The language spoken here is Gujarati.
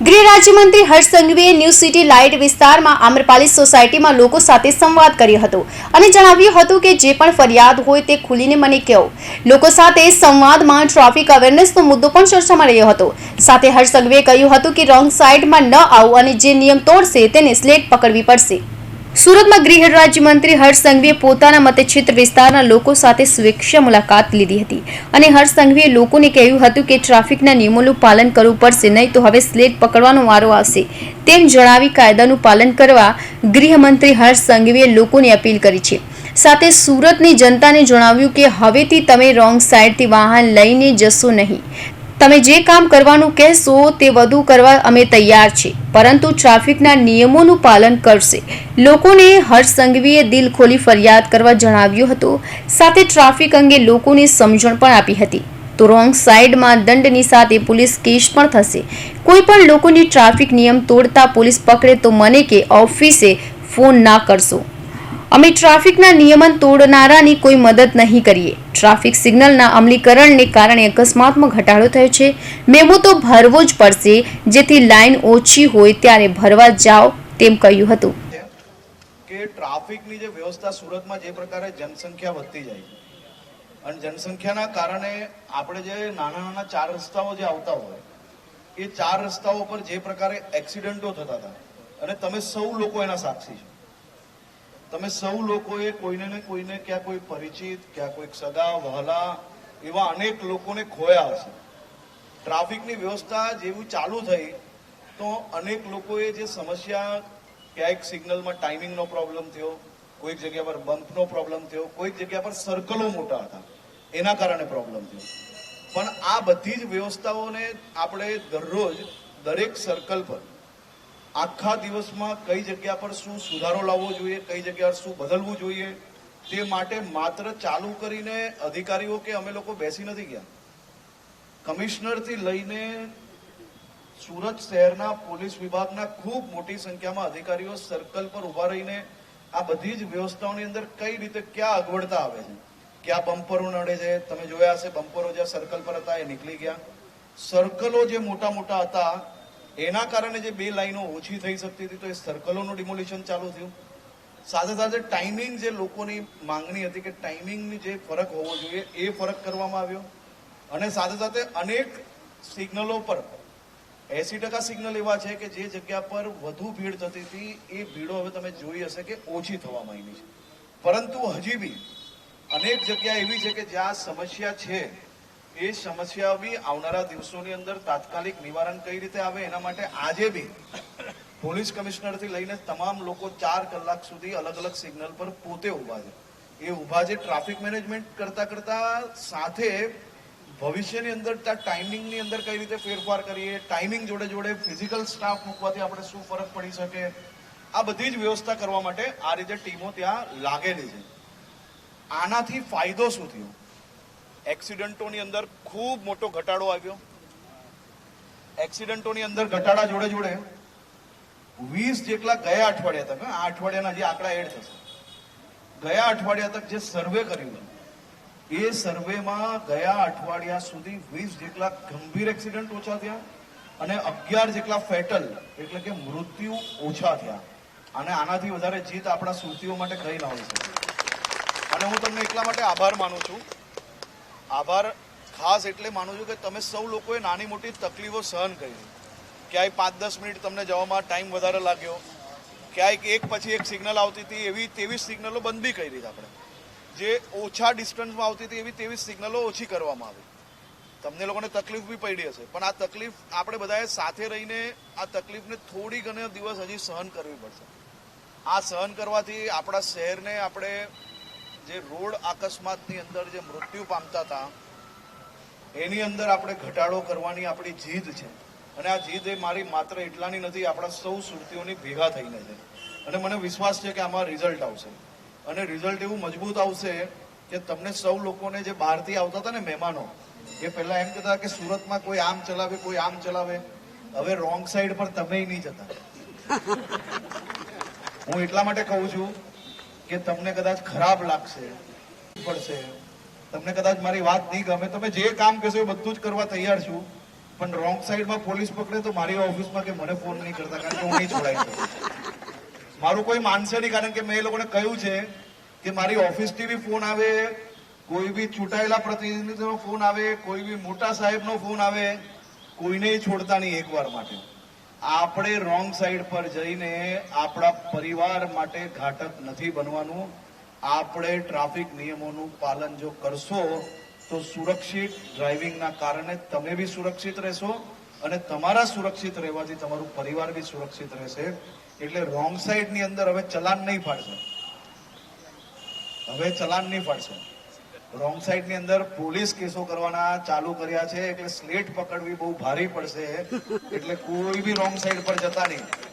ગૃહ રાજ્યમંત્રી હર્ષ સંઘવીએ ન્યૂ સિટી લાઇટ વિસ્તારમાં આમ્રપાલી સોસાયટીમાં લોકો સાથે સંવાદ કર્યો હતો અને જણાવ્યું હતું કે જે પણ ફરિયાદ હોય તે ખુલીને મને કહો. લોકો સાથે સંવાદમાં ટ્રાફિક અવેરનેસનો મુદ્દો પણ ચર્ચામાં રહ્યો હતો. સાથે હર્ષ સંઘવીએ કહ્યું હતું કે રોંગ સાઇડમાં ન આવો અને જે નિયમ તોડશે તેને સ્લેટ પકડવી પડશે. સુરતમાં ગૃહ રાજ્યમંત્રી હર્ષ સંઘવીએ પોતાના મતક્ષેત્ર વિસ્તારના લોકો સાથે સ્વેચ્છા મુલાકાત લીધી હતી. અને હર્ષ સંઘવીએ લોકોને કહ્યું હતું કે ટ્રાફિકના નિયમોનું પાલન કરવું પડશે, નહીં તો હવે સ્લેટ પકડવાનો વારો આવશે. તેમ જણાવી કાયદાનું પાલન કરવા ગૃહમંત્રી હર્ષ સંઘવીએ લોકોને અપીલ કરી છે. સાથે સુરતની જનતાને જણાવ્યું કે હવેથી તમે રોંગ સાઈડથી વાહન લઈને જશો નહીં. તમે જે કામ કરવાનું કહેશો તે વધુ કરવા અમે તૈયાર છીએ. પરંતુ ટ્રાફિકના નિયમોનું પાલન કરશે. લોકોને હર્ષ સંઘવીએ દિલ ખોલી ફરિયાદ કરવા જણાવ્યું હતું. સાથે ટ્રાફિક અંગે લોકોને સમજણ પણ આપી હતી. તો રોંગ સાઈડમાં દંડની સાથે પોલીસ કેસ પણ થશે. કોઈ પણ લોકોની ટ્રાફિક નિયમ તોડતા પોલીસ પકડે તો મને કે ઓફિસે ફોન ના કરશો. અમે ટ્રાફિકના નિયમન તોડનારાની કોઈ મદદ નહીં કરીએ. ટ્રાફિક સિગ્નલના અમલીકરણને કારણે અકસ્માતમાં ઘટાડો થયો છે. મેમો તો ભરવો જ પડશે. જેથી લાઈન ઓછી હોય ત્યારે ભરવા જાઓ તેમ કહ્યું હતું. કે ટ્રાફિકની જે વ્યવસ્થા સુરતમાં જે પ્રકારે જનસંખ્યા વધતી જાય અને જનસંખ્યાના કારણે આપણે જે નાના નાના ચાર રસ્તાઓ જે આવતા હોય, એ ચાર રસ્તાઓ પર જે પ્રકારે એક્સિડન્ટો થતા હતા. અને તમે સૌ લોકો એના સાક્ષી છો. તમે સૌ લોકોએ કોઈને ને કોઈને ક્યાં કોઈ પરિચિત, ક્યાં કોઈક સગા, વહલા, એવા અનેક લોકોને ખોયા હશે. ટ્રાફિકની વ્યવસ્થા જેવું ચાલુ થઈ, તો અનેક લોકોએ જે સમસ્યા ક્યાંક સિગ્નલમાં ટાઈમિંગનો પ્રોબ્લેમ થયો, કોઈક જગ્યા પર બમ્પનો પ્રોબ્લેમ થયો, કોઈક જગ્યા પર સર્કલો મોટા હતા, એના કારણે પ્રોબ્લેમ થયો. પણ આ બધી જ વ્યવસ્થાઓને આપણે દરરોજ દરેક સર્કલ પર આખા દિવસમાં કઈ જગ્યા પર શું સુધારો લાવવો જોઈએ, કઈ જગ્યા પર શું બદલવું જોઈએ, તે માટે માત્ર ચાલુ કરીને અધિકારીઓ કે અમે લોકો બેસી નથી ગયા. કમિશનરથી લઈને સુરત શહેરના પોલીસ વિભાગના ખૂબ મોટી સંખ્યામાં અધિકારીઓ સર્કલ પર ઊભા રહીને આ બધી જ વ્યવસ્થાઓની અંદર કઈ રીતે ક્યાં અગવડતા આવે છે? ક્યાં બમ્પરો નડે છે? તમે જોયા હશે, બમ્પરો જ્યાં સર્કલ પર હતા એ નીકળી ગયા. સર્કલો જે મોટા મોટા હતા એના કારણે જે બે લાઈનો ઓછી થઈ શકતી હતી, તો એ સર્કલોનું ડિમોલિશન ચાલુ થયું. સાથે સાથે ટાઈમિંગ જે લોકોની માંગણી હતી કે ટાઈમિંગની જે ફરક હોવો જોઈએ, એ ફરક કરવામાં આવ્યો. અને સાથે સાથે અનેક સિગ્નલો પર એસી ટકા સિગ્નલ એવા છે કે જે જગ્યા પર વધુ ભીડ થતી હતી, એ ભીડો હવે તમે જોઈ હશે કે ઓછી થવા માંડી છે. પરંતુ હજી બી અનેક જગ્યા એવી છે કે જ્યાં સમસ્યા છે. એ સમસ્યા બી આવનારા દિવસોની અંદર તાત્કાલિક નિવારણ કઈ રીતે આવે એના માટે આજે બી પોલીસ કમિશનરથી લઈને તમામ લોકો ચાર કલાક સુધી અલગ અલગ સિગ્નલ પર પોતે ઊભા છે. એ ઊભા છે ટ્રાફિક મેનેજમેન્ટ કરતા કરતા સાથે ભવિષ્યની અંદર ત્યાં ટાઈમિંગની અંદર કઈ રીતે ફેરફાર કરીએ, ટાઈમિંગ જોડે જોડે ફિઝિકલ સ્ટાફ મૂકવાથી આપણે શું ફરક પડી શકે, આ બધી જ વ્યવસ્થા કરવા માટે આ રીતે ટીમો ત્યાં લાગેલી છે. આનાથી ફાયદો શું થયો? એક્સિડન્ટોની અંદર ખૂબ મોટો ઘટાડો આવ્યો. એક્સિડન્ટોની અંદર ઘટાડા જોડે જોડે વીસ જેટલા ગયા અઠવાડિયા તક આ અઠવાડિયાના જે આંકડા એડ થશે. ગયા અઠવાડિયા તક જે સર્વે કર્યું એ સર્વેમાં ગયા અઠવાડિયા સુધી વીસ જેટલા ગંભીર એક્સિડન્ટ ઓછા થયા અને અગિયાર જેટલા ફેટલ, એટલે કે મૃત્યુ ઓછા થયા. અને આનાથી વધારે જીત આપણા સુરતીઓ માટે કઈ ના હોય શકે. અને હું તમને એટલા માટે આભાર માનું છું આભાર. ખાસ એટલે માનું છું કે તમે સૌ લોકોએ નાની મોટી તકલીફો સહન કરી. ક્યાંય પાંચ દસ મિનિટ તમને જવામાં ટાઈમ વધારે લાગ્યો. ક્યાંક એક પછી એક સિગ્નલ આવતી હતી, એવી તેવી સિગ્નલો બંધ બી કરી આપણે. જે ઓછા ડિસ્ટન્સમાં આવતી હતી, એવી તેવી સિગ્નલો ઓછી કરવામાં આવી. તમને લોકોને તકલીફ બી પડી હશે. પણ આ તકલીફ આપણે બધાએ સાથે રહીને આ તકલીફને થોડી ઘણે દિવસ હજી સહન કરવી પડશે. આ સહન કરવાથી આપણા શહેરને, આપણે જે રોડ અકસ્માતની અંદર જે મૃત્યુ પામતા હતા, એની અંદર આપણે ઘટાડો કરવાની આપણી જીદ છે. અને આ જીદ એ મારી માત્ર એટલાની નથી, આપણા સૌ સુરતીઓની ભેગા થઈને છે. અને મને વિશ્વાસ છે કે આમાં રિઝલ્ટ આવશે. અને રિઝલ્ટ એવું મજબૂત આવશે કે તમને સૌ લોકોને જે બહારથી આવતા હતા ને મહેમાનો, એ પહેલા એમ કહેતા કે સુરતમાં કોઈ આમ ચલાવે, કોઈ આમ ચલાવે. હવે રોંગ સાઈડ પર તમે નહીં જતા. હું એટલા માટે કહું છું કે તમને કદાચ ખરાબ લાગશે, પડશે. તમને કદાચ મારી વાત નહીં ગમે. તમે જે કામ કહેશો એ બધું જ કરવા તૈયાર છું. પણ રોંગ સાઈડમાં પોલીસ પકડે તો મારી ઓફિસમાં કે મને ફોન નહીં કરતા કારણ કે હું નહીં શકું. મારું કોઈ માનશે નહીં કારણ કે મેં એ લોકોને કહ્યું છે કે મારી ઓફિસથી બી ફોન આવે, કોઈ બી ચૂંટાયેલા પ્રતિનિધિનો ફોન આવે, કોઈ બી મોટા સાહેબનો ફોન આવે, કોઈને છોડતા નહીં એકવાર માટે. આપણે રોંગ સાઈડ પર જઈને આપણા પરિવાર માટે ઘાતક નથી બનવાનું. આપણે ટ્રાફિક નિયમોનું પાલન જો કરશો, તો સુરક્ષિત ડ્રાઇવિંગના કારણે તમે બી સુરક્ષિત રહેશો અને તમારા સુરક્ષિત રહેવાથી તમારું પરિવાર બી સુરક્ષિત રહેશે. એટલે રોંગ સાઈડની અંદર હવે ચલાન નહીં ફાડશે હવે ચલાન નહીં ફાડશે રોંગ સાઈડની અંદર પોલીસ કેસો કરવાના ચાલુ કર્યા છે. એટલે સ્લેટ પકડવી બહુ ભારી પડશે. એટલે કોઈ બી રોંગ સાઈડ પર જતા નહીં.